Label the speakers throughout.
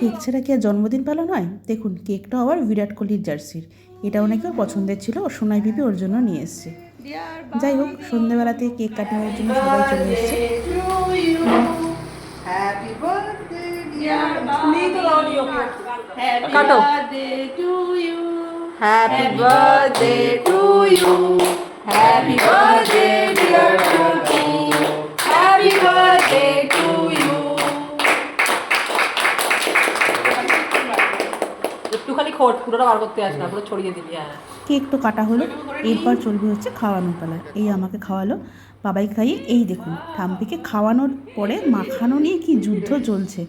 Speaker 1: Cake ছাড়া কি আর জন্মদিন পালন হয়? দেখুন কেকটা আবার বিরাট কোহলির জার্সির। এটা নাকি পছন্দের ছিল ও সোনাই বিবি ওর জন্য নিয়ে এসছে। যাই হোক সন্ধ্যেবেলাতে কেক কাটানোর জন্য সবাই চলে এসছে।
Speaker 2: you. Happy birthday. to you. Happy birthday.
Speaker 3: খোট, পুরোটা বার করতে আস পুরো ছড়িয়ে দিবি হ্যাঁ।
Speaker 1: কেক তো কাটা হলো, এরপর চলবে হচ্ছে খাওয়ানোর পালা। এই আমাকে খাওয়ালো, বাবাই খাইয়ে, এই দেখুন ঠাম্পিকে খাওয়ানোর পরে মাখানো নিয়ে কি যুদ্ধ চলছে।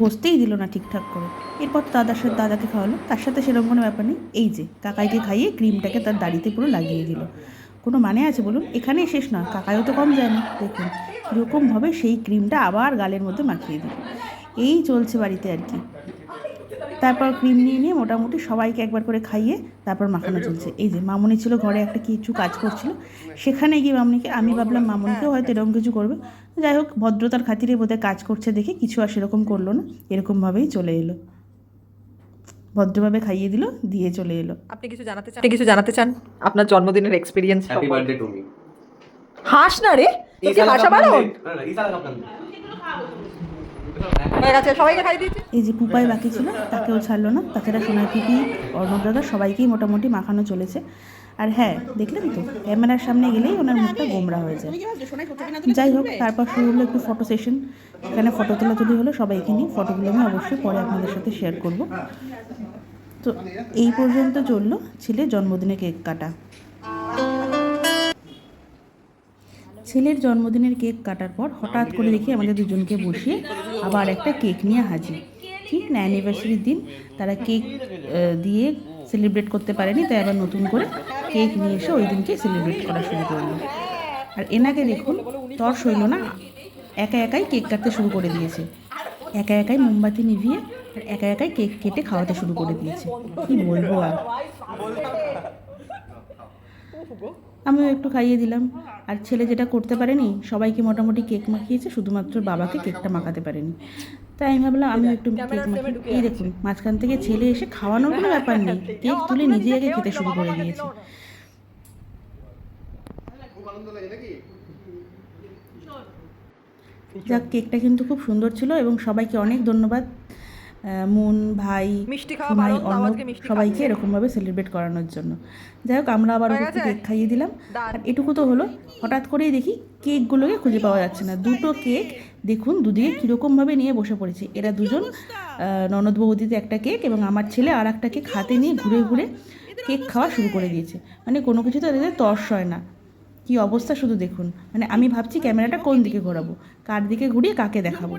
Speaker 1: বসতেই দিল না ঠিকঠাক করে। এরপর দাদার সাথে, দাদাকে খাওয়ালো, তার সাথে সেরকম কোনো ব্যাপার নেই। এই যে, কাকাইকে খাইয়ে ক্রিমটাকে তার দাড়িতে পুরো লাগিয়ে দিল। কোনো মানে আছে বলুন? এখানেই শেষ না, কাকাইও তো কম যায় না দেখুন, কীরকমভাবে সেই ক্রিমটা আবার গালের মধ্যে মাখিয়ে দিল। এই চলছে বাড়িতে আর কি। তারপর ক্রিম নিয়ে নিয়ে মোটামুটি সবাইকে একবার করে খাইয়ে তারপর মাখানো চলছে। এই যে মামনি ছিল ঘরে একটা কিছু কাজ করছিল। সেখানে গিয়ে মামনিকে আমি ভাবলাম মামনিকেও হয়তো এরকম কিছু করবে। যাই হোক ভদ্রতার খাতিরে বোধহয় কাজ করছে দেখে কিছু আর সেরকম করল না। এরকমভাবেই চলে এলো। ভদ্রভাবে খাইয়ে দিল দিয়ে চলে এলো।
Speaker 3: আপনি কিছু জানাতে চান? আপনি কিছু জানাতে চান? আপনার জন্মদিনের experience
Speaker 4: happy birthday to me
Speaker 3: হাস না রে? তুই হাসা
Speaker 1: এই যে পুপাই বাকি ছিল, তাকেও ছাড়লো না, তাছাড়া সোনাই পিপি অর্ণব দাদা, সবাইকেই মোটামুটি মাখানো চলেছে। আর হ্যাঁ দেখলেন তো, ক্যামেরার সামনে গেলেই ওনার মুখটা গোমরা হয়ে যায়। যাই হোক, তারপর শুরু হলো একটু ফটো সেশন এখানে ফটো তোলাতুলি হলো, সবাইকে নিয়ে ফটোগুলো আমি অবশ্যই পরে আপনাদের সাথে শেয়ার করব। তো এই পর্যন্ত চলল ছেলের জন্মদিনে কেক কাটা। ছেলের জন্মদিনের কেক কাটার পর হঠাৎ করে দেখি আমাদের দুজনকে বসিয়ে আবার একটা কেক নিয়ে হাজির। ঠিক না অ্যানিভার্সারির দিন তারা কেক দিয়ে সেলিব্রেট করতে পারেনি, তাই আবার নতুন করে কেক নিয়ে এসে ওই দিনকে সেলিব্রেট করা শুরু করল। আর এনাকে দেখুন, তর সইল না, একা একাই কেক কাটতে শুরু করে দিয়েছে। একা একাই মোমবাতি নিভিয়ে আর একা একাই কেক কেটে খাওয়াতে শুরু করে দিয়েছে। কি বলব আর? আমিও একটু খাইয়ে দিলাম। আর ছেলে যেটা করতে পারেনি, সবাইকে মোটামুটি কেক মাখিয়েছে, শুধুমাত্র বাবাকে কেকটা মাখাতে পারেনি। তাই আমি ভাবলাম, আমিও একটু কেক মাখি। এই দেখুন, মাঝখান থেকে ছেলে এসে খাওয়ানোর কোনো ব্যাপার নেই। কেক তুলে নিজে আগে খেতে শুরু করে দিয়েছে। যাক, কেকটা কিন্তু খুব সুন্দর ছিল এবং সবাইকে অনেক ধন্যবাদ। মুন ভাই
Speaker 3: তাও
Speaker 1: অর্ণব সবাইকে এরকমভাবে সেলিব্রেট করানোর জন্য। যাই হোক আমরা আবার ওকে কেক খাইয়ে দিলাম। আর এটুকু তো হলো হঠাৎ করেই দেখি কেকগুলোকে খুঁজে পাওয়া যাচ্ছে না। দুটো কেক দেখুন দুদিকে কীরকমভাবে নিয়ে বসে পড়েছে। এরা দুজন ননদ বৌদিতে একটা কেক এবং আমার ছেলে আর একটা কেক হাতে নিয়ে ঘুরে ঘুরে কেক খাওয়া শুরু করে দিয়েছে। মানে কোনো কিছু তো এদের তর্স হয় না। কি অবস্থা শুধু দেখুন। মানে আমি ভাবছি ক্যামেরাটা কোন দিকে ঘোরাবো? কার দিকে ঘুরিয়ে কাকে দেখাবো?